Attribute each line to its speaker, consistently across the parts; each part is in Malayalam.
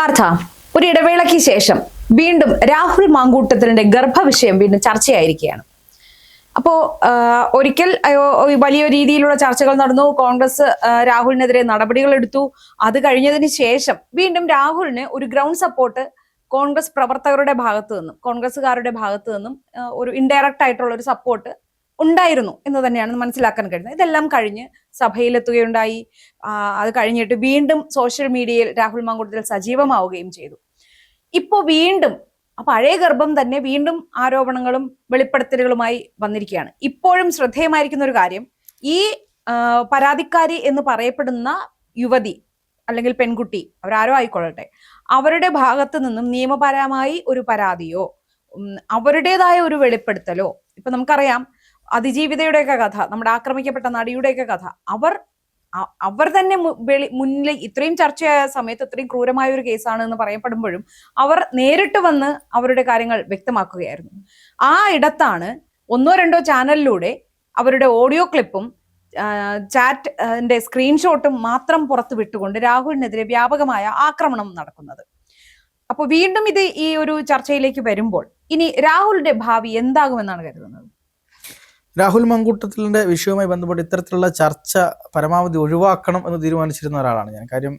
Speaker 1: പാർത്ഥ ഒരു ഇടവേളയ്ക്ക് ശേഷം വീണ്ടും രാഹുൽ മാങ്കൂട്ടത്തിന്റെ ഗർഭവിഷയം വീണ്ടും ചർച്ചയായിരിക്കുകയാണ്. അപ്പോ ഒരിക്കൽ വലിയ രീതിയിലുള്ള ചർച്ചകൾ നടന്നു. കോൺഗ്രസ് രാഹുലിനെതിരെ നടപടികൾ എടുത്തു. അത് കഴിഞ്ഞതിന് ശേഷം വീണ്ടും രാഹുലിന് ഒരു ഗ്രൗണ്ട് സപ്പോർട്ട് കോൺഗ്രസ് പ്രവർത്തകരുടെ ഭാഗത്തു നിന്നും കോൺഗ്രസ്സുകാരുടെ ഭാഗത്തു നിന്നും ഒരു ഇൻഡയറക്റ്റ് ആയിട്ടുള്ള ഒരു സപ്പോർട്ട് ഉണ്ടായിരുന്നു എന്ന് തന്നെയാണ് മനസ്സിലാക്കാൻ കഴിയുന്നത്. ഇതെല്ലാം കഴിഞ്ഞ് സഭയിലെത്തുകയുണ്ടായി. അത് കഴിഞ്ഞിട്ട് വീണ്ടും സോഷ്യൽ മീഡിയയിൽ രാഹുൽ മാങ്കൂട്ടത്തിൽ സജീവമാവുകയും ചെയ്തു. ഇപ്പോൾ വീണ്ടും പഴയ ഗർഭം തന്നെ വീണ്ടും ആരോപണങ്ങളും വെളിപ്പെടുത്തലുകളുമായി വന്നിരിക്കുകയാണ്. ഇപ്പോഴും ശ്രദ്ധേയമായിരിക്കുന്ന ഒരു കാര്യം ഈ പരാതിക്കാരി എന്ന് പറയപ്പെടുന്ന യുവതി അല്ലെങ്കിൽ പെൺകുട്ടി അവരാരോ ആയിക്കൊള്ളട്ടെ അവരുടെ ഭാഗത്ത് നിന്നും നിയമപരമായി ഒരു പരാതിയോ അവരുടേതായ ഒരു വെളിപ്പെടുത്തലോ ഇപ്പൊ നമുക്കറിയാം അതിജീവിതയുടെയൊക്കെ കഥ നമ്മുടെ ആക്രമിക്കപ്പെട്ട നടിയുടെയൊക്കെ കഥ. അവർ അവർ തന്നെ മുന്നിൽ ഇത്രയും ചർച്ചയായ സമയത്ത് ഇത്രയും ക്രൂരമായ ഒരു കേസാണ് എന്ന് പറയപ്പെടുമ്പോഴും അവർ നേരിട്ട് വന്ന് അവരുടെ കാര്യങ്ങൾ വ്യക്തമാക്കുകയായിരുന്നു. ആ ഇടത്താണ് ഒന്നോ രണ്ടോ ചാനലിലൂടെ അവരുടെ ഓഡിയോ ക്ലിപ്പും ചാറ്റിന്റെ സ്ക്രീൻഷോട്ടും മാത്രം പുറത്തു വിട്ടുകൊണ്ട് രാഹുലിനെതിരെ വ്യാപകമായ ആക്രമണം നടക്കുന്നത്. അപ്പോൾ വീണ്ടും ഇത് ഈ ഒരു ചർച്ചയിലേക്ക് വരുമ്പോൾ ഇനി രാഹുലിന്റെ ഭാവി എന്താകുമെന്നാണ് കരുതുന്നത്?
Speaker 2: രാഹുൽ മങ്കൂട്ടത്തിലിന്റെ വിഷയവുമായി ബന്ധപ്പെട്ട് ഇത്തരത്തിലുള്ള ചർച്ച പരമാവധി ഒഴിവാക്കണം എന്ന് തീരുമാനിച്ചിരുന്ന ഒരാളാണ് ഞാൻ. കാര്യം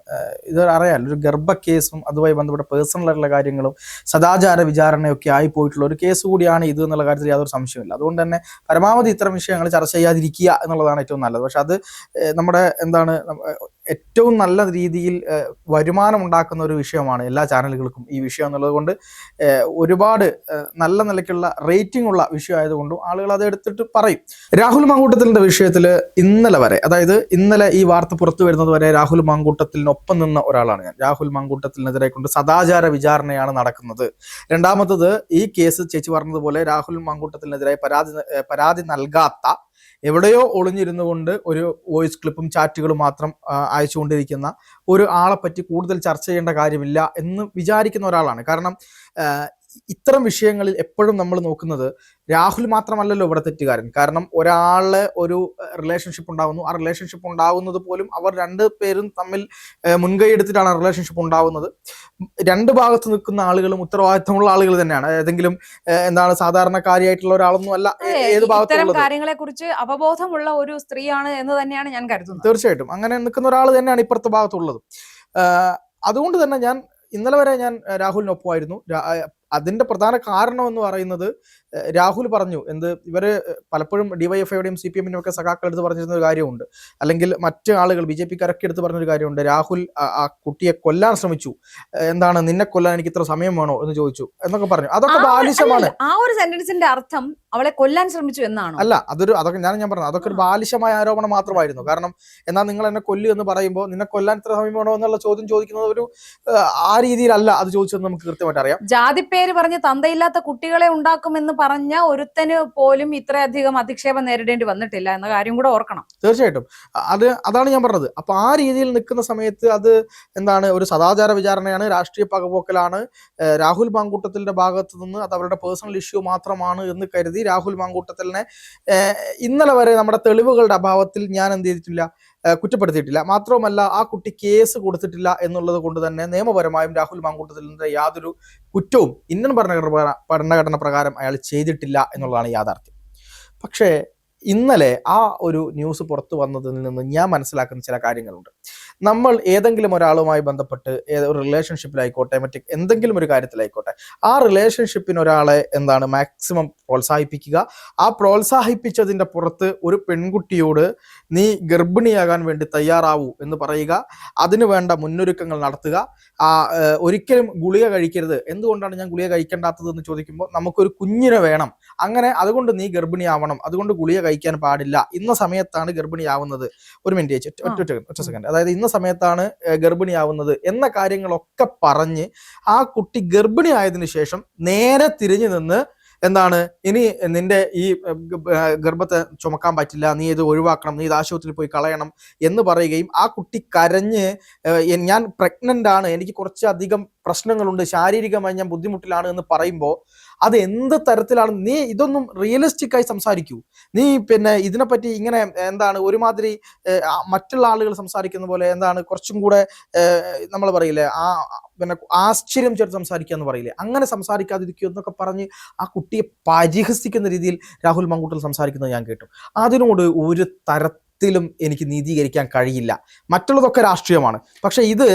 Speaker 2: ഇത് അറിയാലോ ഒരു ഗർഭ കേസും അതുമായി ബന്ധപ്പെട്ട പേഴ്സണൽ ആയിട്ടുള്ള കാര്യങ്ങളും സദാചാര വിചാരണയൊക്കെ ആയി പോയിട്ടുള്ള ഒരു കേസ് കൂടിയാണ് ഇത് എന്നുള്ള കാര്യത്തിൽ യാതൊരു സംശയമില്ല അതുകൊണ്ട് തന്നെ പരമാവധി ഇത്തരം വിഷയങ്ങൾ ചർച്ച ചെയ്യാതിരിക്കുക എന്നുള്ളതാണ് ഏറ്റവും നല്ലത്. പക്ഷെ അത് നമ്മുടെ എന്താണ് ഏറ്റവും നല്ല രീതിയിൽ വരുമാനം ഉണ്ടാക്കുന്ന ഒരു വിഷയമാണ് എല്ലാ ചാനലുകൾക്കും ഈ വിഷയം എന്നുള്ളത് കൊണ്ട് ഒരുപാട് നല്ല നിലയ്ക്കുള്ള റേറ്റിംഗ് ഉള്ള വിഷയം ആയതുകൊണ്ടും ആളുകൾ അത് എടുത്തിട്ട് പറയും. രാഹുൽ മാങ്കൂട്ടത്തിലിന്റെ വിഷയത്തിൽ ഇന്നലെ വരെ അതായത് ഇന്നലെ ഈ വാർത്ത പുറത്തു വരുന്നത് വരെ രാഹുൽ മാങ്കൂട്ടത്തിനൊപ്പം നിന്ന ഒരാളാണ് ഞാൻ. രാഹുൽ മാങ്കൂട്ടത്തിനെതിരെ കൊണ്ട് സദാചാര വിചാരണയാണ് നടക്കുന്നത്. രണ്ടാമത്തത് ഈ കേസ് ചേച്ചി പറഞ്ഞതുപോലെ രാഹുൽ മാങ്കൂട്ടത്തിനെതിരെ പരാതി പരാതി നൽകാത്ത എവിടെയോ ഒളിഞ്ഞിരുന്നു കൊണ്ട് ഒരു വോയിസ് ക്ലിപ്പും ചാറ്റുകളും മാത്രം അയച്ചുകൊണ്ടിരിക്കുന്ന ഒരു ആളെപ്പറ്റി കൂടുതൽ ചർച്ച ചെയ്യേണ്ട കാര്യമില്ല എന്ന് വിചാരിക്കുന്ന ഒരാളാണ്. കാരണം ഇത്തരം വിഷയങ്ങളിൽ എപ്പോഴും നമ്മൾ നോക്കുന്നത് രാഹുൽ മാത്രമല്ലല്ലോ ഇവിടെ തെറ്റുകാരൻ. കാരണം ഒരാളെ ഒരു റിലേഷൻഷിപ്പ് ഉണ്ടാകുന്നു ആ റിലേഷൻഷിപ്പ് ഉണ്ടാകുന്നത് പോലും അവർ രണ്ട് പേരും തമ്മിൽ മുൻകൈ എടുത്തിട്ടാണ് റിലേഷൻഷിപ്പ് ഉണ്ടാകുന്നത് രണ്ട് ഭാഗത്ത് നിൽക്കുന്ന ആളുകളും ഉത്തരവാദിത്തമുള്ള ആളുകൾ തന്നെയാണ്. ഏതെങ്കിലും എന്താണ് സാധാരണക്കാരിയായിട്ടുള്ള ഒരാളൊന്നും അല്ല ഏത് ഭാഗത്തുള്ള
Speaker 1: കാര്യങ്ങളെ കുറിച്ച് അവബോധമുള്ള ഒരു സ്ത്രീയാണ് എന്ന് തന്നെയാണ് ഞാൻ കരുതുന്നത്.
Speaker 2: തീർച്ചയായിട്ടും. അങ്ങനെ നിൽക്കുന്ന ഒരാൾ തന്നെയാണ് ഇപ്പുറത്തെ ഭാഗത്തുള്ളത്. അതുകൊണ്ട് തന്നെ ഞാൻ ഇന്നലെ വരെ ഞാൻ രാഹുലിനൊപ്പമായിരുന്നു. അതിന്റെ പ്രധാന കാരണം എന്ന് പറയുന്നത് രാഹുൽ പറഞ്ഞു എന്ത് ഇവർ പലപ്പോഴും ഡിവൈഎഫ്ഐയുടെയും സി പി എമ്മിനും ഒക്കെ സഖാക്കൾ എടുത്ത് പറഞ്ഞിരുന്ന ഒരു കാര്യമുണ്ട്. അല്ലെങ്കിൽ മറ്റ് ആളുകൾ ബി ജെ പിക്കാരൊക്കെ എടുത്ത് പറഞ്ഞൊരു കാര്യമുണ്ട്. രാഹുൽ ആ- കുട്ടിയെ കൊല്ലാൻ ശ്രമിച്ചു. എന്താണ് നിന്നെ കൊല്ലാൻ എനിക്ക് ഇത്ര സമയം വേണോ എന്ന് ചോദിച്ചു. എന്നൊക്കെ പറഞ്ഞു. അതൊക്കെ ബാലിശമാണ്.
Speaker 1: ആ ഒരു സെന്റൻസിന്റെ അർത്ഥം അവളെ കൊല്ലാൻ ശ്രമിച്ചു എന്നാണ്?
Speaker 2: അല്ല അതൊരു അതൊക്കെ ഞാൻ ഞാൻ പറഞ്ഞു അതൊക്കെ ഒരു ബാലിശമായ ആരോപണം മാത്രമായിരുന്നു. കാരണം എന്നാൽ നിങ്ങൾ എന്നെ കൊല്ലു എന്ന് പറയുമ്പോൾ നിന്നെ കൊല്ലാൻ ഇത്ര സമയം വേണോ എന്നുള്ള ചോദ്യം ചോദിക്കുന്നത് ഒരു ആ, ആ രീതിയിലല്ല അത് ചോദിച്ചത് നമുക്ക് കൃത്യമായിട്ട് അറിയാം.
Speaker 1: പേര് പറഞ്ഞ് തന്തയില്ലാത്ത കുട്ടികളെ ഉണ്ടാക്കുമെന്ന് പറഞ്ഞ ഒരുത്തന് പോലും ഇത്രയധികം അധിക്ഷേപം നേരിടേണ്ടി വന്നിട്ടില്ല എന്ന കാര്യം കൂടെ ഓർക്കണം.
Speaker 2: തീർച്ചയായിട്ടും. അത് അതാണ് ഞാൻ പറഞ്ഞത്. അപ്പൊ ആ രീതിയിൽ നിൽക്കുന്ന സമയത്ത് അത് എന്താണ് ഒരു സദാചാര വിചാരണയാണ് രാഷ്ട്രീയ പകപോക്കലാണ്. രാഹുൽ മാങ്കൂട്ടത്തിന്റെ ഭാഗത്ത് നിന്ന് അത് അവരുടെ പേഴ്സണൽ ഇഷ്യൂ മാത്രമാണ് എന്ന് കരുതി രാഹുൽ മാങ്കൂട്ടത്തിലിനെ ഇന്നലെ വരെ നമ്മുടെ തെളിവുകളുടെ അഭാവത്തിൽ ഞാൻ എന്ത് ചെയ്തിട്ടില്ല. കുറ്റപ്പെടുത്തിയിട്ടില്ല. മാത്രവുമല്ല ആ കുട്ടി കേസ് കൊടുത്തിട്ടില്ല എന്നുള്ളത് കൊണ്ട് തന്നെ നിയമപരമായും രാഹുൽ മാങ്കൂട്ടത്തിലിന്റെ യാതൊരു കുറ്റവും ഇന്ത്യൻ ഭരണഘടന ഭരണഘടന പ്രകാരം അയാൾ ചെയ്തിട്ടില്ല എന്നുള്ളതാണ് യാഥാർത്ഥ്യം. പക്ഷേ ഇന്നലെ ആ ഒരു ന്യൂസ് പുറത്തു വന്നതിൽ നിന്ന് ഞാൻ മനസ്സിലാക്കുന്ന ചില കാര്യങ്ങളുണ്ട്. നമ്മൾ ഏതെങ്കിലും ഒരാളുമായി ബന്ധപ്പെട്ട് ഒരു റിലേഷൻഷിപ്പിലായിക്കോട്ടെ മറ്റ് എന്തെങ്കിലും ഒരു കാര്യത്തിലായിക്കോട്ടെ ആ റിലേഷൻഷിപ്പിന് ഒരാളെ എന്താണ് മാക്സിമം പ്രോത്സാഹിപ്പിക്കുക. ആ പ്രോത്സാഹിപ്പിച്ചതിന്റെ പുറത്ത് ഒരു പെൺകുട്ടിയോട് നീ ഗർഭിണിയാകാൻ വേണ്ടി തയ്യാറാവൂ എന്ന് പറയുക. അതിനു വേണ്ട മുന്നൊരുക്കങ്ങൾ നടത്തുക. ആ ഒരിക്കലും ഗുളിക കഴിക്കരുത്. എന്തുകൊണ്ടാണ് ഞാൻ ഗുളിക കഴിക്കേണ്ടാത്തത് എന്ന് ചോദിക്കുമ്പോൾ നമുക്കൊരു കുഞ്ഞിനെ വേണം. അങ്ങനെ അതുകൊണ്ട് നീ ഗർഭിണിയാവണം. അതുകൊണ്ട് ഗുളിക കഴിക്കാൻ പാടില്ല. ഇന്ന സമയത്താണ് ഗർഭിണിയാവുന്നത്. ഒരു മിനിറ്റ് ചേച്ചി. ഒറ്റ- ഒറ്റ സെക്കൻഡ് അതായത് ഇന്ന സമയത്താണ് ഗർഭിണിയാവുന്നത് എന്ന കാര്യങ്ങളൊക്കെ പറഞ്ഞ് ആ കുട്ടി ഗർഭിണിയായതിനു ശേഷം നേരെ തിരിഞ്ഞു നിന്ന് എന്താണ് ഇനി നിന്റെ ഈ ഗർഭത്തെ ചുമക്കാൻ പറ്റില്ല. നീ ഇത് ഒഴിവാക്കണം. നീ ഇത് ആശുപത്രിയിൽ പോയി കളയണം. എന്ന് പറയുകയും ആ കുട്ടി കരഞ്ഞ് ഞാൻ പ്രഗ്നന്റ് ആണ്. എനിക്ക് കുറച്ചധികം പ്രശ്നങ്ങളുണ്ട്. ശാരീരികമായി ഞാൻ ബുദ്ധിമുട്ടിലാണ് എന്ന് പറയുമ്പോൾ അത് എന്ത് തരത്തിലാണ്? നീ ഇതൊന്നും റിയലിസ്റ്റിക് ആയി സംസാരിക്കൂ. നീ പിന്നെ ഇതിനെപ്പറ്റി ഇങ്ങനെ എന്താണ് ഒരുമാതിരി മറ്റുള്ള ആളുകൾ സംസാരിക്കുന്ന പോലെ എന്താണ് കുറച്ചും കൂടെ നമ്മൾ പറയില്ലേ ആ പിന്നെ ആശ്ചര്യം ചേർത്ത് സംസാരിക്കുക എന്ന് പറയില്ലേ? അങ്ങനെ സംസാരിക്കാതിരിക്കുക എന്നൊക്കെ പറഞ്ഞ് ആ കുട്ടിയെ പരിഹസിക്കുന്ന രീതിയിൽ രാഹുൽ മങ്കൂട്ടൽ സംസാരിക്കുന്നത് ഞാൻ കേട്ടു. അതിനോട് ഒരു തരത്തിലും എനിക്ക് നീതീകരിക്കാൻ കഴിയില്ല. മറ്റുള്ളതൊക്കെ രാഷ്ട്രീയമാണ്. പക്ഷേ ഇത്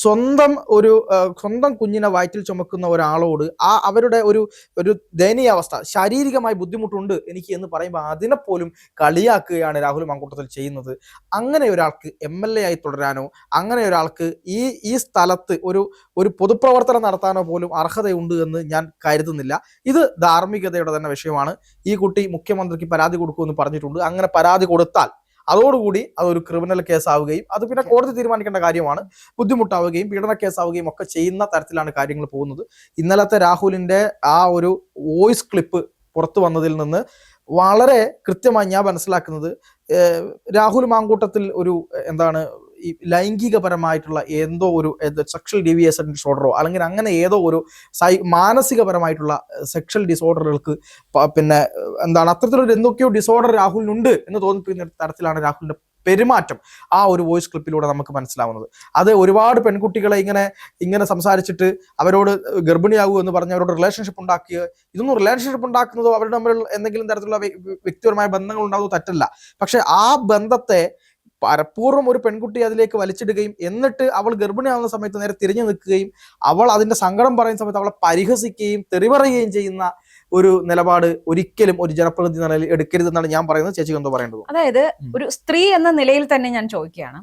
Speaker 2: സ്വന്തം ഒരു സ്വന്തം കുഞ്ഞിനെ വയറ്റിൽ ചുമക്കുന്ന ഒരാളോട് ആ അവരുടെ ഒരു ഒരു ദയനീയാവസ്ഥ ശാരീരികമായി ബുദ്ധിമുട്ടുണ്ട് എനിക്ക് എന്ന് പറയുമ്പോൾ അതിനെപ്പോലും കളിയാക്കുകയാണ് രാഹുൽ മങ്കൂട്ടത്തിൽ ചെയ്യുന്നത്. അങ്ങനെ ഒരാൾക്ക് എം എൽ എ ആയി തുടരാനോ അങ്ങനെ ഒരാൾക്ക് ഈ ഈ സ്ഥലത്ത് ഒരു ഒരു പൊതുപ്രവർത്തനം നടത്താനോ പോലും അർഹതയുണ്ട് എന്ന് ഞാൻ കരുതുന്നില്ല. ഇത് ധാർമ്മികതയുടെ തന്നെ വിഷയമാണ്. ഈ കുട്ടി മുഖ്യമന്ത്രിക്ക് പരാതി കൊടുക്കുമെന്ന് പറഞ്ഞിട്ടുണ്ട്. അങ്ങനെ പരാതി കൊടുത്താൽ അതോടുകൂടി അതൊരു ക്രിമിനൽ കേസാവുകയും അത് പിന്നെ കോടതി തീരുമാനിക്കേണ്ട കാര്യമാണ്. ബുദ്ധിമുട്ടാവുകയും പീഡന കേസാവുകയും ഒക്കെ ചെയ്യുന്ന തരത്തിലാണ് കാര്യങ്ങൾ പോകുന്നത്. ഇന്നലത്തെ രാഹുലിന്റെ ആ ഒരു വോയിസ് ക്ലിപ്പ് പുറത്തു വന്നതിൽ നിന്ന് വളരെ കൃത്യമായി ഞാൻ മനസ്സിലാക്കുന്നത് രാഹുൽ മാങ്കൂട്ടത്തിൽ ഒരു എന്താണ് ലൈംഗികപരമായിട്ടുള്ള എന്തോ ഒരു സെക്ഷൽ ഡീവിയേഷൻ ഡിസോർഡറോ അല്ലെങ്കിൽ അങ്ങനെ ഏതോ ഒരു സൈ മാനസികപരമായിട്ടുള്ള സെക്ഷൽ ഡിസോർഡറുകൾക്ക് പിന്നെ എന്താണ് അത്തരത്തിലൊരു എന്തൊക്കെയോ ഡിസോർഡർ രാഹുലിനുണ്ട് എന്ന് തോന്നിപ്പിക്കുന്ന തരത്തിലാണ് രാഹുലിന്റെ പെരുമാറ്റം. ആ ഒരു വോയിസ് ക്ലിപ്പിലൂടെ നമുക്ക് മനസ്സിലാവുന്നത്. അത് ഒരുപാട് പെൺകുട്ടികളെ ഇങ്ങനെ ഇങ്ങനെ സംസാരിച്ചിട്ട് അവരോട് ഗർഭിണിയാകൂ എന്ന് പറഞ്ഞ് അവരോട് റിലേഷൻഷിപ്പ് ഉണ്ടാക്കിയ ഇതൊന്നും റിലേഷൻഷിപ്പ് ഉണ്ടാക്കുന്നതോ അവരുടെ തമ്മിൽ എന്തെങ്കിലും തരത്തിലുള്ള വ്യ- വ്യക്തിപരമായ ബന്ധങ്ങൾ ഉണ്ടാകുന്നതോ തെറ്റല്ല. പക്ഷെ ആ ബന്ധത്തെ പരപൂർവം ഒരു പെൺകുട്ടി അതിലേക്ക് വലിച്ചിടുകയും എന്നിട്ട് അവൾ ഗർഭിണിയാവുന്ന സമയത്ത് നേരെ തിരിഞ്ഞു നിൽക്കുകയും അവൾ അതിന്റെ സങ്കടം പറയുന്ന സമയത്ത് അവളെ പരിഹസിക്കുകയും തെറിപറയുകയും ചെയ്യുന്ന ഒരു നിലപാട് ഒരിക്കലും ഒരു ജനപ്രതിനിധി നിലയിൽ എടുക്കരുതെന്നാണ് ഞാൻ പറയുന്നത്. ചേച്ചി എന്തോ പറയേണ്ടത്?
Speaker 1: അതായത് ഒരു സ്ത്രീ എന്ന നിലയിൽ തന്നെ ഞാൻ ചോദിക്കുകയാണ്.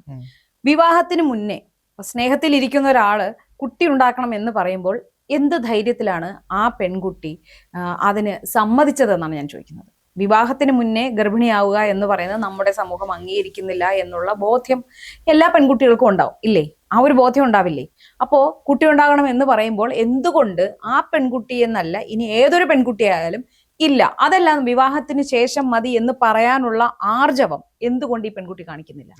Speaker 1: വിവാഹത്തിന് മുന്നേ സ്നേഹത്തിൽ ഇരിക്കുന്ന ഒരാൾ കുട്ടി ഉണ്ടാക്കണം എന്ന് പറയുമ്പോൾ എന്ത് ധൈര്യത്തിലാണ് ആ പെൺകുട്ടി അതിന് സമ്മതിച്ചതെന്നാണ് ഞാൻ ചോദിക്കുന്നത്. വിവാഹത്തിന് മുന്നേ ഗർഭിണിയാവുക എന്ന് പറയുന്നത് നമ്മുടെ സമൂഹം അംഗീകരിക്കുന്നില്ല എന്നുള്ള ബോധ്യം എല്ലാ പെൺകുട്ടികൾക്കും ഉണ്ടാവും. ഇല്ലേ? ആ ഒരു ബോധ്യം ഉണ്ടാവില്ലേ? അപ്പോ കുട്ടി ഉണ്ടാകണം എന്ന് പറയുമ്പോൾ എന്തുകൊണ്ട് ആ പെൺകുട്ടി എന്നല്ല ഇനി ഏതൊരു പെൺകുട്ടിയായാലും ഇല്ല. അതെല്ലാം വിവാഹത്തിന് ശേഷം മതി എന്ന് പറയാനുള്ള ആർജവം. എന്തുകൊണ്ട് ഈ പെൺകുട്ടി കാണിക്കുന്നില്ല?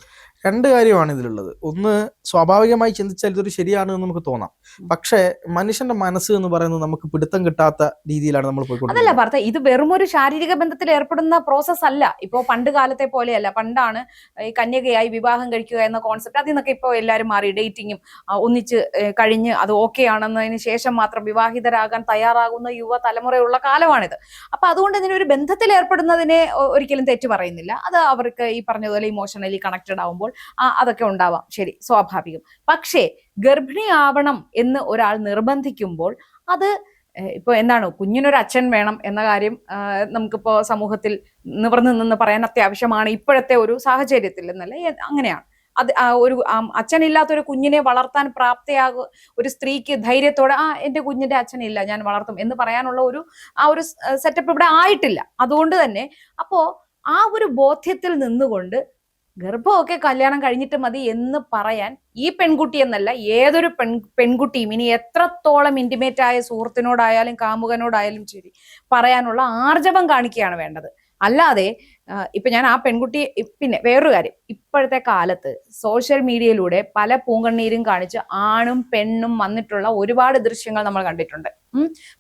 Speaker 2: രണ്ട് കാര്യമാണ് ഇതിലുള്ളത്. ഒന്ന് സ്വാഭാവികമായി ചിന്തിച്ചാൽ ഇതൊരു ശരിയാണ് എന്ന് നമുക്ക് തോന്നാം. പക്ഷേ മനുഷ്യന്റെ മനസ്സ് എന്ന് പറയുന്നത് നമുക്ക് പിടുത്തം കിട്ടാത്ത രീതിയിലാണ് നമ്മൾ
Speaker 1: അതല്ല
Speaker 2: പോയിക്കൊണ്ടിരിക്കുന്നത്
Speaker 1: ഭർത്ത ഇത് വെറും ഒരു ശാരീരിക ബന്ധത്തിൽ ഏർപ്പെടുന്ന പ്രോസസ് അല്ല. ഇപ്പോ പണ്ട് കാലത്തെ പോലെയല്ല. പണ്ടാണ് ഈ കന്യകയായി വിവാഹം കഴിക്കുക എന്ന കോൺസെപ്റ്റ് അതിൽ നിന്നൊക്കെ ഇപ്പോൾ എല്ലാവരും മാറി ഡേറ്റിങ്ങും ഒന്നിച്ച് കഴിഞ്ഞ് അത് ഓക്കെ ആണെന്നതിന് ശേഷം മാത്രം വിവാഹിതരാകാൻ തയ്യാറാകുന്ന യുവ തലമുറയുള്ള കാലമാണിത്. അപ്പൊ അതുകൊണ്ട് ഇതിനൊരു ഒരു ബന്ധത്തിൽ ഏർപ്പെടുന്നതിനെ ഒരിക്കലും തെറ്റ് പറയുന്നില്ല. അത് അവർക്ക് ഈ പറഞ്ഞതുപോലെ ഇമോഷണലി കണക്റ്റഡ് ആവുമ്പോൾ അതൊക്കെ ഉണ്ടാവാം. ശരി സ്വാഭാവികം. പക്ഷേ ഗർഭിണിയാവണം എന്ന് ഒരാൾ നിർബന്ധിക്കുമ്പോൾ അത് ഇപ്പോൾ ഇപ്പൊ എന്താണ് കുഞ്ഞിനൊരു അച്ഛൻ വേണം എന്ന കാര്യം നമുക്കിപ്പോൾ നമുക്കിപ്പോ സമൂഹത്തിൽ നിവർന്നു നിന്ന് പറയാൻ അത്യാവശ്യമാണ്. ഇപ്പോഴത്തെ ഒരു സാഹചര്യത്തിൽ എന്നല്ല അങ്ങനെയാണ്. അത് ഒരു അച്ഛനില്ലാത്തൊരു കുഞ്ഞിനെ വളർത്താൻ പ്രാപ്തിയാകും ഒരു സ്ത്രീക്ക് ധൈര്യത്തോടെ ആ എന്റെ കുഞ്ഞിന്റെ അച്ഛനില്ല ഞാൻ വളർത്തും എന്ന് പറയാനുള്ള ഒരു ആ ഒരു സെറ്റപ്പ് ഇവിടെ ആയിട്ടില്ല. അതുകൊണ്ട് തന്നെ അപ്പോ ആ ഒരു ബോധ്യത്തിൽ നിന്നുകൊണ്ട് ഗർഭമൊക്കെ കല്യാണം കഴിഞ്ഞിട്ട് മതി എന്ന് പറയാൻ ഈ പെൺകുട്ടി എന്നല്ല ഏതൊരു പെൺ പെൺകുട്ടിയും ഇനി എത്രത്തോളം ഇന്റിമേറ്റ് ആയ സുഹൃത്തിനോടായാലും കാമുകനോടായാലും ശരി പറയാനുള്ള ആർജവം കാണിക്കുകയാണ് വേണ്ടത്. അല്ലാതെ ഇപ്പൊ ഞാൻ ആ പെൺകുട്ടി പിന്നെ വേറൊരു കാര്യം. ഇപ്പോഴത്തെ കാലത്ത് സോഷ്യൽ മീഡിയയിലൂടെ പല പൂങ്കണ്ണീരും കാണിച്ച് ആണും പെണ്ണും വന്നിട്ടുള്ള ഒരുപാട് ദൃശ്യങ്ങൾ നമ്മൾ കണ്ടിട്ടുണ്ട്.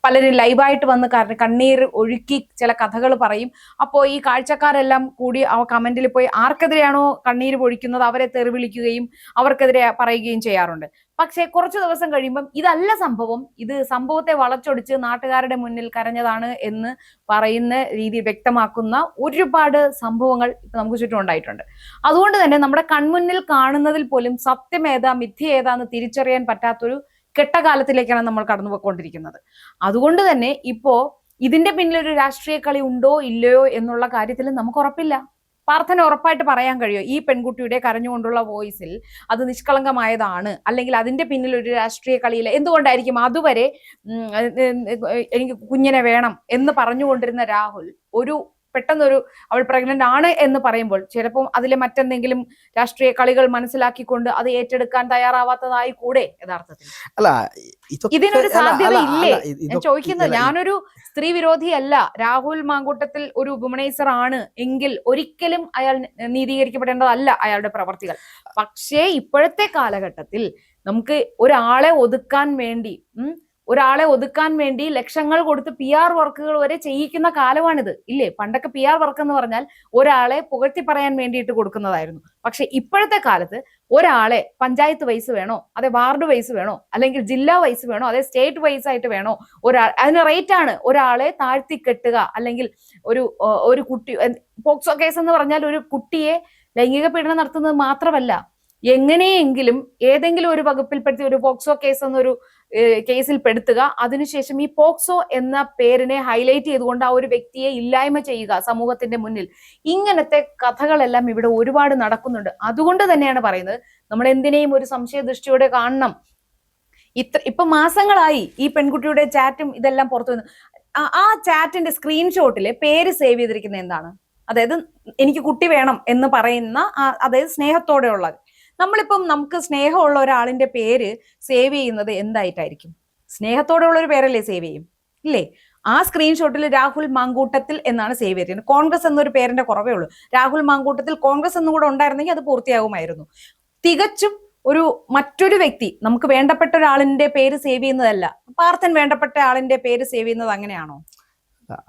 Speaker 1: പലരും ലൈവായിട്ട് വന്ന് കണ്ണീർ ഒഴുക്കി ചില കഥകൾ പറയും. അപ്പോൾ ഈ കാഴ്ചക്കാരെല്ലാം കൂടി ആ കമന്റിൽ പോയി ആർക്കെതിരെയാണോ കണ്ണീര് പൊഴിക്കുന്നത് അവരെ തെറിവിളിക്കുകയും അവർക്കെതിരെ പറയുകയും ചെയ്യാറുണ്ട്. പക്ഷേ കുറച്ചു ദിവസം കഴിയുമ്പം ഇതല്ല സംഭവം. ഇത് സംഭവത്തെ വളച്ചൊടിച്ച് നാട്ടുകാരുടെ മുന്നിൽ കരഞ്ഞതാണ് എന്ന് പറയുന്ന രീതി വ്യക്തമാക്കുന്ന ഒരുപാട് സംഭവങ്ങൾ ഇപ്പൊ നമുക്ക് ചുറ്റും ഉണ്ടായിട്ടുണ്ട്. അതുകൊണ്ട് തന്നെ നമ്മുടെ കൺമുന്നിൽ കാണുന്നതിൽ പോലും സത്യം ഏതാ മിഥ്യ ഏതാന്ന് തിരിച്ചറിയാൻ പറ്റാത്തൊരു കെട്ടകാലത്തിലേക്കാണ് നമ്മൾ കടന്നുപോയിക്കൊണ്ടിരിക്കുന്നത്. അതുകൊണ്ട് തന്നെ ഇപ്പോ ഇതിന്റെ പിന്നിൽ ഒരു രാഷ്ട്രീയ കളി ഉണ്ടോ ഇല്ലയോ എന്നുള്ള കാര്യത്തിൽ നമുക്ക് ഉറപ്പില്ല. പ്രാർത്ഥന ഉറപ്പായിട്ട് പറയാൻ കഴിയോ? ഈ പെൺകുട്ടിയുടെ കരഞ്ഞുകൊണ്ടുള്ള വോയിസിൽ അത് നിഷ്കളങ്കമായതാണ്. അല്ലെങ്കിൽ അതിന്റെ പിന്നിൽ ഒരു രാഷ്ട്രീയ കളിയിൽ എന്തുകൊണ്ടായിരിക്കും? അതുവരെ എനിക്ക് കുഞ്ഞിനെ വേണം എന്ന് പറഞ്ഞുകൊണ്ടിരുന്ന രാഹുൽ ഒരു പെട്ടെന്നൊരു അവൾ പ്രഗ്നന്റ് ആണ് എന്ന് പറയുമ്പോൾ ചിലപ്പോൾ അതിലെ മറ്റെന്തെങ്കിലും രാഷ്ട്രീയ കളികൾ മനസ്സിലാക്കിക്കൊണ്ട് അത് ഏറ്റെടുക്കാൻ തയ്യാറാവാത്തതായി കൂടെ യഥാർത്ഥത്തിൽ.
Speaker 2: അല്ല
Speaker 1: ഇതിനൊരു സാധ്യത ഇല്ലേ? ഞാൻ ചോദിക്കുന്നത് ഞാനൊരു സ്ത്രീ വിരോധിയല്ല രാഹുൽ മാങ്കൂട്ടത്തിൽ ഒരു വുമണൈസർ ആണ് എങ്കിൽ ഒരിക്കലും അയാൾ നീതീകരിക്കപ്പെടേണ്ടതല്ല അയാളുടെ പ്രവർത്തികൾ. പക്ഷേ ഇപ്പോഴത്തെ കാലഘട്ടത്തിൽ നമുക്ക് ഒരാളെ ഒതുക്കാൻ വേണ്ടി ഉം, ഒരാളെ ഒതുക്കാൻ വേണ്ടി ലക്ഷങ്ങൾ കൊടുത്ത് പി ആർ വർക്കുകൾ വരെ ചെയ്യിക്കുന്ന കാലമാണിത്. ഇല്ലേ? പണ്ടൊക്കെ പി ആർ വർക്ക് എന്ന് പറഞ്ഞാൽ ഒരാളെ പുകഴ്ത്തി പറയാൻ വേണ്ടിയിട്ട് കൊടുക്കുന്നതായിരുന്നു. പക്ഷെ ഇപ്പോഴത്തെ കാലത്ത് ഒരാളെ പഞ്ചായത്ത് വൈസ് വേണോ അതെ വാർഡ് വൈസ് വേണോ അല്ലെങ്കിൽ ജില്ലാ വൈസ് വേണോ അതെ സ്റ്റേറ്റ് വൈസ് ആയിട്ട് വേണോ ഒരാൾ അതിന് റേറ്റ് ആണ് ഒരാളെ താഴ്ത്തി കെട്ടുക അല്ലെങ്കിൽ ഒരു ഒരു കുട്ടി പോക്സോ കേസ് എന്ന് പറഞ്ഞാൽ ഒരു കുട്ടിയെ ലൈംഗിക പീഡനം നടത്തുന്നത് മാത്രമല്ല എങ്ങനെയെങ്കിലും ഏതെങ്കിലും ഒരു വകുപ്പിൽപ്പെടുത്തി ഒരു പോക്സോ കേസ് എന്നൊരു കേസിൽ പെടുത്തുക. അതിനുശേഷം ഈ പോക്സോ എന്ന പേരിനെ ഹൈലൈറ്റ് ചെയ്തുകൊണ്ട് ആ ഒരു വ്യക്തിയെ ഇല്ലായ്മ ചെയ്യുക സമൂഹത്തിന്റെ മുന്നിൽ. ഇങ്ങനത്തെ കഥകളെല്ലാം ഇവിടെ ഒരുപാട് നടക്കുന്നുണ്ട്. അതുകൊണ്ട് തന്നെയാണ് പറയുന്നത് നമ്മൾ എന്തിനേയും ഒരു സംശയ ദൃഷ്ടിയോടെ കാണണം. ഇത്ര ഇപ്പൊ മാസങ്ങളായി ഈ പെൺകുട്ടിയുടെ ചാറ്റും ഇതെല്ലാം പുറത്തു വന്നു. ആ- ചാറ്റിന്റെ സ്ക്രീൻഷോട്ടിൽ പേര് സേവ് ചെയ്തിരിക്കുന്നത് എന്താണ്? അതായത് എനിക്ക് കുട്ടി വേണം എന്ന് പറയുന്ന അതായത് സ്നേഹത്തോടെ ഉള്ളത് നമ്മളിപ്പം നമുക്ക് സ്നേഹമുള്ള ഒരാളിന്റെ പേര് സേവ് ചെയ്യുന്നത് എന്തായിട്ടായിരിക്കും? സ്നേഹത്തോടെ ഉള്ള ഒരു പേരല്ലേ സേവ് ചെയ്യും? ഇല്ലേ? ആ സ്ക്രീൻഷോട്ടിൽ രാഹുൽ മാങ്കൂട്ടത്തിൽ എന്നാണ് സേവ് ചെയ്തിരിക്കുന്നത്. കോൺഗ്രസ് എന്നൊരു പേരിന്റെ കുറവേ ഉള്ളൂ. രാഹുൽ മാങ്കൂട്ടത്തിൽ കോൺഗ്രസ് എന്നും കൂടെ ഉണ്ടായിരുന്നെങ്കിൽ അത് പൂർത്തിയാകുമായിരുന്നു. തികച്ചും ഒരു മറ്റൊരു വ്യക്തി നമുക്ക് വേണ്ടപ്പെട്ട ഒരാളിന്റെ പേര് സേവ് ചെയ്യുന്നതല്ല. പാർത്ഥൻ വേണ്ടപ്പെട്ട ആളിന്റെ പേര് സേവ് ചെയ്യുന്നത് അങ്ങനെയാണോ?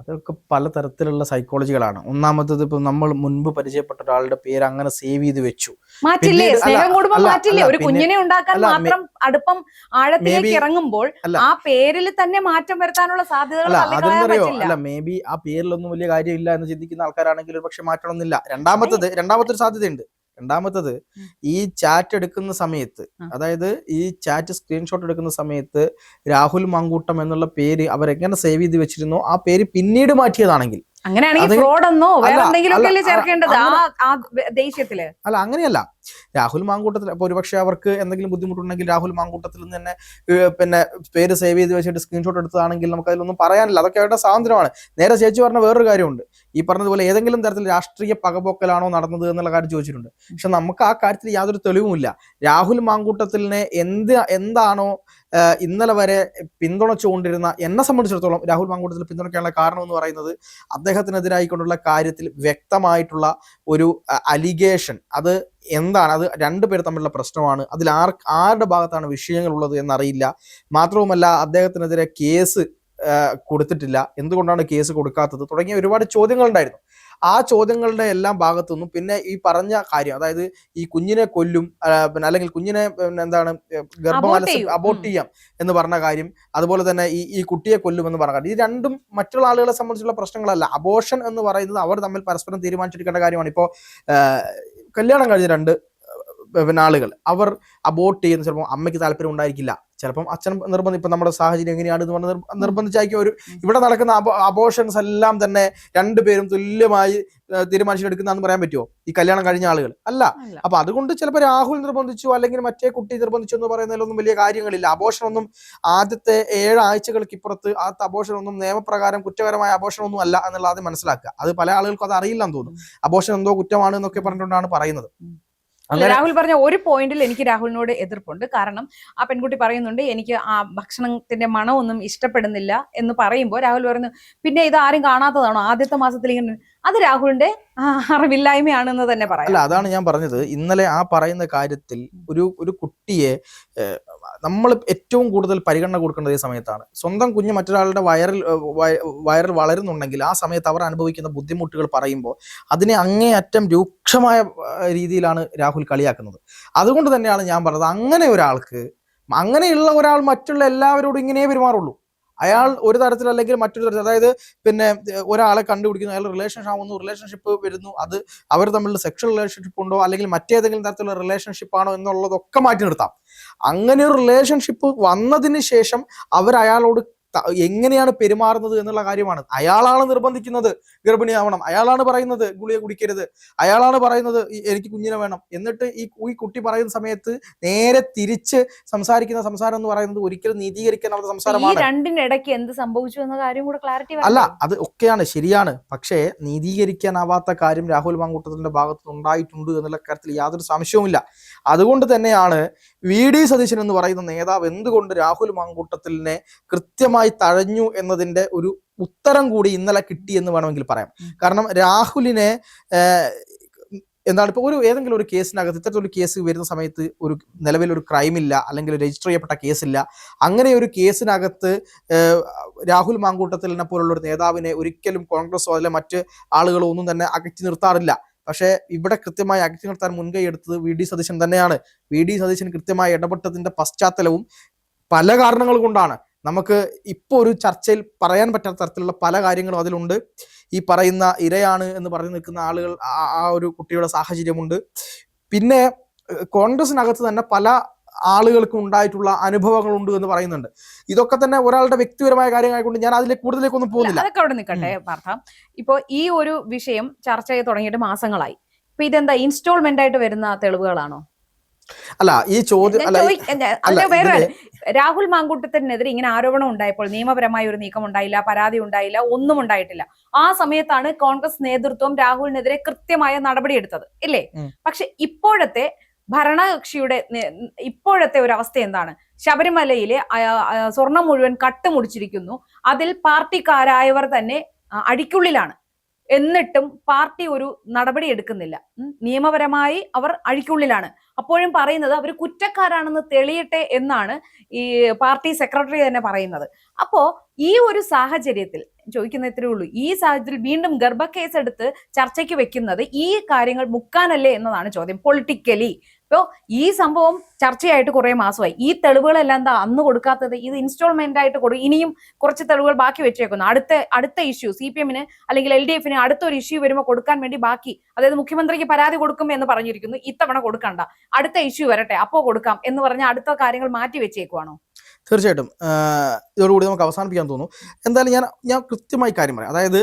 Speaker 2: അതൊക്കെ പലതരത്തിലുള്ള സൈക്കോളജികളാണ് ഒന്നാമത്തത് ഇപ്പൊ നമ്മൾ മുൻപ് പരിചയപ്പെട്ട ഒരാളുടെ പേര് അങ്ങനെ സേവ് ചെയ്ത് വെച്ചു.
Speaker 1: മാറ്റില്ലേ? സ്നേഹം കൂടുമ്പോൾ മാറ്റില്ലേ? ഒരു കുഞ്ഞിനെ ഉണ്ടാക്കാൻ മാത്രം അടുപ്പം ആഴത്തിലേക്ക് ഇറങ്ങുമ്പോൾ ആ പേരിൽ തന്നെ മാറ്റം വരുത്താനുള്ള സാധ്യതകൾ
Speaker 2: അല്ല അതെന്തറിയോ? അല്ല മേ ബി ആ പേരിലൊന്നും വലിയ കാര്യമില്ല എന്ന് ചിന്തിക്കുന്ന ആൾക്കാരാണെങ്കിൽ ഒരു പക്ഷെ മാറ്റണമെന്നില്ല രണ്ടാമത്തത് രണ്ടാമത്തെ ഒരു സാധ്യതയുണ്ട്. രണ്ടാമത്തത് ഈ ചാറ്റ് എടുക്കുന്ന സമയത്ത് അതായത് ഈ ചാറ്റ് സ്ക്രീൻഷോട്ട് എടുക്കുന്ന സമയത്ത് രാഹുൽ മാങ്കൂട്ടം എന്നുള്ള പേര് അവരെങ്ങനെ സേവ് ചെയ്ത് വെച്ചിരുന്നു ആ പേര് പിന്നീട് മാറ്റിയതാണെങ്കിൽ.
Speaker 1: അങ്ങനെയാണെങ്കിൽ
Speaker 2: അത്.
Speaker 1: ഫ്രോഡ് എന്നോ വേറെ എന്തെങ്കിലും ചേർക്കേണ്ടത്? ആ
Speaker 2: അങ്ങനെ-
Speaker 1: ആ ദേഷ്യത്തിൽ.
Speaker 2: അല്ല അങ്ങനെയല്ല. രാഹുൽ മാങ്കൂട്ടത്തിൽ അപ്പോൾ ഒരുപക്ഷെ അവർക്ക് എന്തെങ്കിലും ബുദ്ധിമുട്ടുണ്ടെങ്കിൽ രാഹുൽ മാങ്കൂട്ടത്തിൽ നിന്ന് തന്നെ പിന്നെ പേര് സേവ് ചെയ്ത് വെച്ചിട്ട് സ്ക്രീൻഷോട്ട് എടുത്തതാണെങ്കിൽ നമുക്ക് അതിലൊന്നും പറയാനില്ല. അതൊക്കെ അവരുടെ സ്വാതന്ത്ര്യമാണ്. നേരെ ചേച്ചി പറഞ്ഞ വേറൊരു കാര്യമുണ്ട്. ഈ പറഞ്ഞതുപോലെ ഏതെങ്കിലും തരത്തിൽ രാഷ്ട്രീയ പകപോക്കലാണോ നടന്നത് എന്നുള്ള കാര്യം ചോദിച്ചിട്ടുണ്ട്. പക്ഷെ നമുക്ക് ആ കാര്യത്തിൽ യാതൊരു തെളിവുമില്ല. രാഹുൽ മാങ്കൂട്ടത്തിലിനെ എന്ത് എന്താണോ ഇന്നലെ വരെ പിന്തുണച്ചുകൊണ്ടിരുന്ന എന്നെ സംബന്ധിച്ചിടത്തോളം രാഹുൽ മാങ്കൂട്ടത്തിൽ പിന്തുണയ്ക്കാനുള്ള കാരണം എന്ന് പറയുന്നത് അദ്ദേഹത്തിനെതിരായിക്കൊണ്ടുള്ള കാര്യത്തിൽ വ്യക്തമായിട്ടുള്ള ഒരു അലിഗേഷൻ. അത് എന്താണ്? അത് രണ്ടുപേർ തമ്മിലുള്ള പ്രശ്നമാണ്. അതിൽ ആർ ആരുടെ ഭാഗത്താണ് വിഷയങ്ങൾ ഉള്ളത് എന്നറിയില്ല. മാത്രവുമല്ല അദ്ദേഹത്തിനെതിരെ കേസ് കൊടുത്തിട്ടില്ല. എന്തുകൊണ്ടാണ് കേസ് കൊടുക്കാത്തത്? തുടങ്ങിയ ഒരുപാട് ചോദ്യങ്ങൾ ഉണ്ടായിരുന്നു ആ ചോദ്യങ്ങളുടെ എല്ലാം ഭാഗത്തു നിന്നും പിന്നെ ഈ പറഞ്ഞ കാര്യം അതായത് ഈ കുഞ്ഞിനെ കൊല്ലും പിന്നെ അല്ലെങ്കിൽ കുഞ്ഞിനെ പിന്നെ എന്താണ് ഗർഭമാല അബോർട്ട് ചെയ്യാം. എന്ന് പറഞ്ഞ കാര്യം അതുപോലെ തന്നെ ഈ ഈ കുട്ടിയെ കൊല്ലും എന്ന് പറഞ്ഞ കാര്യം. ഈ രണ്ടും മറ്റുള്ള ആളുകളെ സംബന്ധിച്ചുള്ള പ്രശ്നങ്ങളല്ല. അബോഷൻ എന്ന് പറയുന്നത് അവർ തമ്മിൽ പരസ്പരം തീരുമാനിച്ചെടുക്കേണ്ട കാര്യമാണ്. ഇപ്പോൾ കല്യാണം കഴിഞ്ഞ രണ്ട് പിന്നെ ആളുകൾ. അവർ അബോട്ട് ചെയ്യുന്ന ചിലപ്പോൾ അമ്മയ്ക്ക് താല്പര്യം ഉണ്ടായിരിക്കില്ല. ചിലപ്പം അച്ഛൻ നിർബന്ധം ഇപ്പം നമ്മുടെ സാഹചര്യം എങ്ങനെയാണ് എന്ന് പറഞ്ഞ് നിർ- നിർബന്ധിച്ചായിരിക്കും ഒരു ഇവിടെ നടക്കുന്ന അബോഷൻസ് എല്ലാം തന്നെ രണ്ടുപേരും തുല്യമായി തീരുമാനിച്ചെടുക്കുന്നതെന്ന് പറയാൻ പറ്റുമോ? ഈ കല്യാണം കഴിഞ്ഞ ആളുകൾ. അല്ല. അപ്പൊ അതുകൊണ്ട് ചിലപ്പോൾ രാഹുൽ നിർബന്ധിച്ചു അല്ലെങ്കിൽ മറ്റേ കുട്ടി നിർബന്ധിച്ചു എന്ന് പറയുന്നതിലൊന്നും വലിയ കാര്യങ്ങളില്ല. അബോഷൻ ഒന്നും ആദ്യത്തെ ഏഴ് ആഴ്ചകൾക്ക് ഇപ്പുറത്ത് ആ അബോഷൻ ഒന്നും നിയമപ്രകാരം കുറ്റകരമായ അബോഷൻ ഒന്നും അല്ല എന്നുള്ളത് മനസ്സിലാക്കുക. അത് പല ആളുകൾക്കും അത് അറിയില്ല എന്ന് തോന്നുന്നു അബോഷൻ എന്തോ കുറ്റമാണ് എന്നൊക്കെ പറഞ്ഞുകൊണ്ടാണ് പറയുന്നത്.
Speaker 1: രാഹുൽ പറഞ്ഞ ഒരു പോയിന്റിൽ എനിക്ക് രാഹുലിനോട് എതിർപ്പുണ്ട്. കാരണം ആ പെൺകുട്ടി പറയുന്നുണ്ട് എനിക്ക് ആ ഭക്ഷണത്തിന്റെ മണമൊന്നും ഇഷ്ടപ്പെടുന്നില്ല എന്ന് പറയുമ്പോൾ രാഹുൽ പറയുന്നു പിന്നെ ഇത് ആരും കാണാത്തതാണോ? ആദ്യത്തെ മാസത്തിൽ ഇങ്ങനെ അത് രാഹുലിന്റെ അറിവില്ലായ്മയാണെന്ന് തന്നെ പറയാം.
Speaker 2: അല്ല അതാണ് ഞാൻ പറഞ്ഞത്. ഇന്നലെ ആ പറയുന്ന കാര്യത്തിൽ ഒരു ഒരു കുട്ടിയെ നമ്മൾ ഏറ്റവും കൂടുതൽ പരിഗണന കൊടുക്കേണ്ടത് ഈ സമയത്താണ്. സ്വന്തം കുഞ്ഞ് മറ്റൊരാളുടെ വയറിൽ വയ- വയറിൽ വളരുന്നുണ്ടെങ്കിൽ ആ സമയത്ത് അവർ അനുഭവിക്കുന്ന ബുദ്ധിമുട്ടുകൾ പറയുമ്പോൾ അതിനെ അങ്ങേയറ്റം രൂക്ഷമായ രീതിയിലാണ് രാഹുൽ കളിയാക്കുന്നത്. അതുകൊണ്ട് തന്നെയാണ് ഞാൻ പറഞ്ഞത് അങ്ങനെ ഒരാൾക്ക് അങ്ങനെയുള്ള ഒരാൾ മറ്റുള്ള എല്ലാവരോടും ഇങ്ങനെ പെരുമാറുള്ളൂ. അയാൾ ഒരു തരത്തിൽ അല്ലെങ്കിൽ മറ്റൊരു തരത്തിൽ അതായത് പിന്നെ ഒരാളെ കണ്ടുപിടിക്കുന്നു അയാൾ റിലേഷൻഷിപ്പ് ആവുന്നു റിലേഷൻഷിപ്പ് വരുന്നു അത് അവർ തമ്മിൽ സെക്ഷൽ റിലേഷൻഷിപ്പ് ഉണ്ടോ അല്ലെങ്കിൽ മറ്റേതെങ്കിലും തരത്തിലുള്ള റിലേഷൻഷിപ്പ് ആണോ എന്നുള്ളതൊക്കെ മാറ്റി നിർത്താം. അങ്ങനെ ഒരു റിലേഷൻഷിപ്പ് വന്നതിന് ശേഷം അവർ അയാളോട് എങ്ങനെയാണ് പെരുമാറുന്നത് എന്നുള്ള കാര്യമാണ്. അയാളാണ് നിർബന്ധിക്കുന്നത് ഗർഭിണിയാവണം. അയാളാണ് പറയുന്നത് ഗുളിക കുടിക്കരുത്. അയാളാണ് പറയുന്നത് എനിക്ക് കുഞ്ഞിനെ വേണം. എന്നിട്ട് ഈ ഈ കുട്ടി പറയുന്ന സമയത്ത് നേരെ തിരിച്ച് സംസാരിക്കുന്ന സംസാരം എന്ന് പറയുന്നത് ഒരിക്കലും
Speaker 1: നീതീകരിക്കാനുള്ള
Speaker 2: സംസാരമാണ്.
Speaker 1: രണ്ടിനിടയ്ക്ക് എന്ത് സംഭവിച്ചു എന്ന കാര്യം കൂടെ ക്ലാരിറ്റി
Speaker 2: അല്ല അത് ഒക്കെയാണ് ശരിയാണ്. പക്ഷേ നീതീകരിക്കാനാവാത്ത കാര്യം രാഹുൽ മാങ്കൂട്ടത്തിന്റെ ഭാഗത്ത് ഉണ്ടായിട്ടുണ്ട് എന്നുള്ള കാര്യത്തിൽ യാതൊരു സംശയവുമില്ല. അതുകൊണ്ട് തന്നെയാണ് വി. ഡി. സതീശൻ എന്ന് പറയുന്ന നേതാവ് എന്തുകൊണ്ട് രാഹുൽ മാങ്കൂട്ടത്തിനെ കൃത്യമായി തഴഞ്ഞു എന്നതിന്റെ ഒരു ഉത്തരം കൂടി ഇന്നലെ കിട്ടി എന്ന് വേണമെങ്കിൽ പറയാം. കാരണം രാഹുലിനെ എന്താണ് ഇപ്പോൾ ഒരു ഏതെങ്കിലും ഒരു കേസിനകത്ത് ഇത്തരത്തിലൊരു കേസ് വരുന്ന സമയത്ത് ഒരു നിലവിൽ ഒരു ക്രൈം ഇല്ല അല്ലെങ്കിൽ രജിസ്റ്റർ ചെയ്യപ്പെട്ട കേസില്ല അങ്ങനെ ഒരു കേസിനകത്ത് രാഹുൽ മാങ്കൂട്ടത്തിലിനെ പോലുള്ള ഒരു നേതാവിനെ ഒരിക്കലും കോൺഗ്രസോ അതിലെ മറ്റ് ആളുകളോ ഒന്നും തന്നെ അകറ്റി നിർത്താറില്ല. പക്ഷേ ഇവിടെ കൃത്യമായി അകറ്റി നിർത്താൻ മുൻകൈ എടുത്തത് വി. ഡി. സതീശൻ തന്നെയാണ്. വി. ഡി. സതീശൻ കൃത്യമായി ഇടപെട്ടതിന്റെ പശ്ചാത്തലവും പല കാരണങ്ങൾ കൊണ്ടാണ്. നമുക്ക് ഇപ്പോൾ ഒരു ചർച്ചയിൽ പറയാൻ പറ്റാത്ത തരത്തിലുള്ള പല കാര്യങ്ങളും അതിലുണ്ട്. ഈ പറയുന്ന ഇരയാണ് എന്ന് പറഞ്ഞു നിൽക്കുന്ന ആളുകൾ ആ- ഒരു കുട്ടിയുടെ സാഹചര്യമുണ്ട്. പിന്നെ കോൺഗ്രസിനകത്ത് തന്നെ പല ആളുകൾക്കും ഉണ്ടായിട്ടുള്ള അനുഭവങ്ങളുണ്ട് എന്ന് പറയുന്നുണ്ട്. ഇതൊക്കെ തന്നെ ഒരാളുടെ വ്യക്തിപരമായ കാര്യങ്ങളായിക്കൊണ്ട് ഞാൻ അതിലേക്ക് കൂടുതലേക്കൊന്നും
Speaker 1: ഒന്നും
Speaker 2: പോകുന്നില്ല.
Speaker 1: അതൊക്കെ അവിടെ നിൽക്കട്ടെ പാർത്ഥ. ഇപ്പോൾ ഈ ഒരു വിഷയം ചർച്ച ചെയ്ത് തുടങ്ങിയിട്ട് മാസങ്ങളായി. ഇപ്പൊ ഇതെന്താ ഇൻസ്റ്റാൾമെന്റ് ആയിട്ട് വരുന്ന തെളിവുകളാണോ?
Speaker 2: അല്ല ഈ ചോദ്യം
Speaker 1: രാഹുൽ മാങ്കൂട്ടത്തിനെതിരെ ഇങ്ങനെ ആരോപണം ഉണ്ടായപ്പോൾ നിയമപരമായ ഒരു നീക്കം ഉണ്ടായില്ല പരാതി ഉണ്ടായില്ല ഒന്നും ഉണ്ടായിട്ടില്ല. ആ സമയത്താണ് കോൺഗ്രസ് നേതൃത്വം രാഹുലിനെതിരെ കൃത്യമായ നടപടിയെടുത്തത് ഇല്ലേ. പക്ഷെ ഇപ്പോഴത്തെ ഭരണകക്ഷിയുടെ ഇപ്പോഴത്തെ ഒരു അവസ്ഥ എന്താണ്? ശബരിമലയിലെ സ്വർണം മുഴുവൻ കട്ടുമുടിച്ചിരിക്കുന്നു അതിൽ പാർട്ടിക്കാരായവർ തന്നെ ആ, അഴിക്കുള്ളിലാണ് എന്നിട്ടും പാർട്ടി ഒരു നടപടി എടുക്കുന്നില്ല. നിയമപരമായി അവർ അഴിക്കുള്ളിലാണ്. അപ്പോഴും പറയുന്നത് അവർ കുറ്റക്കാരാണെന്ന് തെളിയട്ടെ എന്നാണ് ഈ പാർട്ടി സെക്രട്ടറി തന്നെ പറയുന്നത്. അപ്പോ ഈ ഒരു സാഹചര്യത്തിൽ ചോദിക്കുന്ന ഇത്രേ ഉള്ളൂ ഈ സാഹചര്യത്തിൽ വീണ്ടും ഗർഭക്കേസ് എടുത്ത് ചർച്ചയ്ക്ക് വെക്കുന്നത് ഈ കാര്യങ്ങൾ മുക്കാനല്ലേ എന്നതാണ് ചോദ്യം. പൊളിറ്റിക്കലി ഇപ്പോ ഈ സംഭവം ചർച്ചയായിട്ട് കുറേ മാസമായി. ഈ തെളിവുകളെല്ലാം എന്താ അന്ന് കൊടുക്കാത്തത്? ഇത് ഇൻസ്റ്റാൾമെന്റ് ആയിട്ട് കൊടുക്കും ഇനിയും കുറച്ച് തെളിവുകൾ ബാക്കി വെച്ചേക്കുന്നു. അടുത്ത അടുത്ത ഇഷ്യൂ സി പി എമ്മിന് അല്ലെങ്കിൽ എൽ ഡി എഫിന് അടുത്തൊരു ഇഷ്യൂ വരുമ്പോൾ കൊടുക്കാൻ വേണ്ടി ബാക്കി അതായത് മുഖ്യമന്ത്രിക്ക് പരാതി കൊടുക്കും എന്ന് പറഞ്ഞിരിക്കുന്നു. ഇത്തവണ കൊടുക്കണ്ട. അടുത്ത ഇഷ്യൂ വരട്ടെ. അപ്പോ കൊടുക്കാം എന്ന് പറഞ്ഞ അടുത്ത കാര്യങ്ങൾ മാറ്റി വെച്ചേക്കുവാണോ?
Speaker 2: തീർച്ചയായിട്ടും. ഇതോടുകൂടി നമുക്ക് അവസാനിപ്പിക്കാൻ തോന്നുന്നു. എന്തായാലും ഞാൻ ഞാൻ കൃത്യമായി കാര്യം പറയാം. അതായത്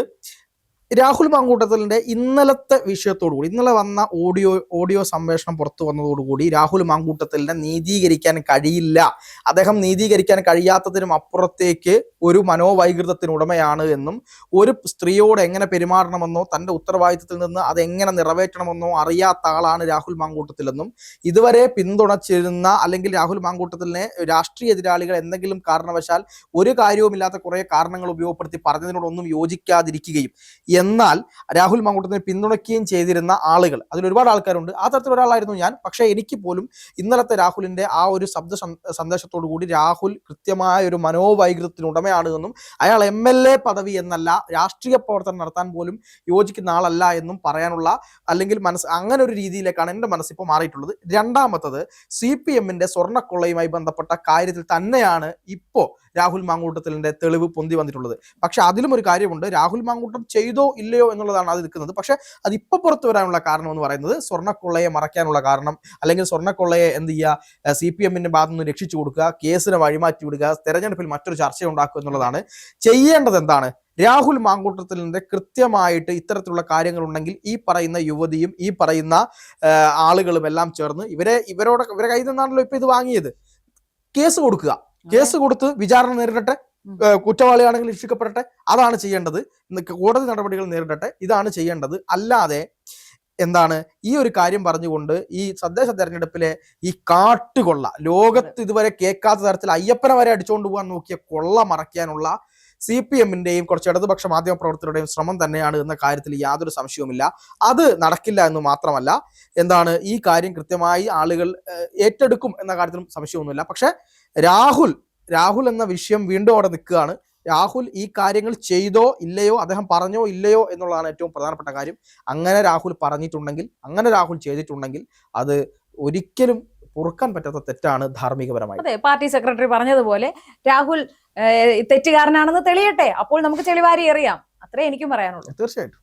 Speaker 2: രാഹുൽ മാങ്കൂട്ടത്തലിന്റെ ഇന്നലത്തെ വിഷയത്തോടു കൂടി ഇന്നലെ വന്ന ഓഡിയോ ഓഡിയോ സംവേഷണം പുറത്തു വന്നതോടുകൂടി രാഹുൽ മാങ്കൂട്ടത്തലിനെ നീതീകരിക്കാൻ കഴിയില്ല. അദ്ദേഹം നീതീകരിക്കാൻ കഴിയാത്തതിനും അപ്പുറത്തേക്ക് ഒരു മനോവൈകൃതത്തിന് ഉടമയാണ് എന്നും ഒരു സ്ത്രീയോട് എങ്ങനെ പെരുമാറണമെന്നോ തന്റെ ഉത്തരവാദിത്തത്തിൽ നിന്ന് അതെങ്ങനെ നിറവേറ്റണമെന്നോ അറിയാത്ത ആളാണ് രാഹുൽ മാങ്കൂട്ടത്തിലെന്നും ഇതുവരെ പിന്തുണച്ചിരുന്ന അല്ലെങ്കിൽ രാഹുൽ മാങ്കൂട്ടത്തിലിനെ രാഷ്ട്രീയ എതിരാളികൾ എന്തെങ്കിലും കാരണവശാൽ ഒരു കാര്യവുമില്ലാത്ത കുറേ കാരണങ്ങൾ ഉപയോഗപ്പെടുത്തി പറഞ്ഞതിനോടൊന്നും യോജിക്കാതിരിക്കുകയും എന്നാൽ രാഹുൽ മങ്കൂട്ടത്തിനെ പിന്തുണയ്ക്കുകയും ചെയ്തിരുന്ന ആളുകൾ അതിൽ ഒരുപാട് ആൾക്കാരുണ്ട്. ആ തരത്തിൽ ഒരാളായിരുന്നു ഞാൻ. പക്ഷേ എനിക്ക് പോലും ഇന്നലത്തെ രാഹുലിന്റെ ആ ഒരു ശബ്ദ സന്ദ- സന്ദേശത്തോടു കൂടി രാഹുൽ കൃത്യമായ ഒരു മനോവൈകൃതത്തിന് ഉടമയാണ് എന്നും അയാൾ എം എൽ എ പദവി എന്നല്ല രാഷ്ട്രീയ പ്രവർത്തനം നടത്താൻ പോലും യോജിക്കുന്ന ആളല്ല എന്നും പറയാനുള്ള അല്ലെങ്കിൽ മനസ്സ് അങ്ങനെ ഒരു രീതിയിലേക്കാണ് എന്റെ മനസ്സിപ്പോൾ മാറിയിട്ടുള്ളത്. രണ്ടാമത്തത് സി പി എമ്മിന്റെ സ്വർണക്കൊള്ളയുമായി ബന്ധപ്പെട്ട കാര്യത്തിൽ തന്നെയാണ് ഇപ്പോൾ രാഹുൽ മാങ്കൂട്ടത്തിലിന്റെ തെളിവ് പൊന്തി വന്നിട്ടുള്ളത്. പക്ഷെ അതിലും ഒരു കാര്യമുണ്ട്. രാഹുൽ മാങ്കൂട്ടം ചെയ്തോ ഇല്ലയോ എന്നുള്ളതാണ് അത് നിൽക്കുന്നത്. പക്ഷെ അത് ഇപ്പൊ പുറത്തു വരാനുള്ള കാരണം എന്ന് പറയുന്നത് സ്വർണക്കൊള്ളയെ മറയ്ക്കാനുള്ള കാരണം അല്ലെങ്കിൽ സ്വർണക്കൊള്ളയെ എന്ത് ചെയ്യുക സി പി എമ്മിന്റെ ഭാഗത്തു നിന്ന് രക്ഷിച്ചു കൊടുക്കുക കേസിനെ വഴിമാറ്റി വിടുക തെരഞ്ഞെടുപ്പിൽ മറ്റൊരു ചർച്ച ഉണ്ടാക്കുക എന്നുള്ളതാണ്. ചെയ്യേണ്ടത് എന്താണ്? രാഹുൽ മാങ്കൂട്ടത്തിലിന്റെ കൃത്യമായിട്ട് ഇത്തരത്തിലുള്ള കാര്യങ്ങൾ ഉണ്ടെങ്കിൽ ഈ പറയുന്ന യുവതിയും ഈ പറയുന്ന ആളുകളും എല്ലാം ചേർന്ന് ഇവരെ ഇവരോട് ഇവരെ കയ്യിൽ നിന്നാണല്ലോ ഇപ്പൊ ഇത് വാങ്ങിയത്. കേസ് കൊടുക്കുക. കേസ് കൊടുത്ത് വിചാരണ നേരിടട്ടെ കുറ്റവാളിയാണെങ്കിൽ രക്ഷിക്കപ്പെടട്ടെ അതാണ് ചെയ്യേണ്ടത്. കോടതി നടപടികൾ നേരിടട്ടെ ഇതാണ് ചെയ്യേണ്ടത്. അല്ലാതെ എന്താണ് ഈ ഒരു കാര്യം പറഞ്ഞുകൊണ്ട് ഈ തദ്ദേശ തെരഞ്ഞെടുപ്പിലെ ഈ കാട്ടുകൊള്ള ലോകത്ത് ഇതുവരെ കേൾക്കാത്ത തരത്തിൽ അയ്യപ്പനെ വരെ അടിച്ചുകൊണ്ട് പോകാൻ നോക്കിയ കൊള്ള മറയ്ക്കാനുള്ള സി പി എമ്മിന്റെയും കുറച്ച് ഇടതുപക്ഷ മാധ്യമ പ്രവർത്തകരുടെയും ശ്രമം തന്നെയാണ് എന്ന കാര്യത്തിൽ യാതൊരു സംശയവുമില്ല. അത് നടക്കില്ല എന്ന് മാത്രമല്ല എന്താണ് ഈ കാര്യം കൃത്യമായി ആളുകൾ ഏറ്റെടുക്കും എന്ന കാര്യത്തിലും സംശയമൊന്നുമില്ല. പക്ഷെ രാഹുൽ രാഹുൽ എന്ന വിഷയം വീണ്ടും അവിടെ നിൽക്കുകയാണ്. രാഹുൽ ഈ കാര്യങ്ങൾ ചെയ്തോ ഇല്ലയോ അദ്ദേഹം പറഞ്ഞോ ഇല്ലയോ എന്നുള്ളതാണ് ഏറ്റവും പ്രധാനപ്പെട്ട കാര്യം. അങ്ങനെ രാഹുൽ പറഞ്ഞിട്ടുണ്ടെങ്കിൽ അങ്ങനെ രാഹുൽ ചെയ്തിട്ടുണ്ടെങ്കിൽ അത് ഒരിക്കലും പൊറുക്കാൻ പറ്റാത്ത തെറ്റാണ് ധാർമ്മികപരമായി
Speaker 1: അതെ പാർട്ടി സെക്രട്ടറി പറഞ്ഞതുപോലെ രാഹുൽ തെറ്റുകാരനാണെന്ന് തെളിയട്ടെ. അപ്പോൾ നമുക്ക് ചെളിവാരി എറിയാം. അത്രേ എനിക്കും പറയാനുള്ളൂ.
Speaker 2: തീർച്ചയായിട്ടും.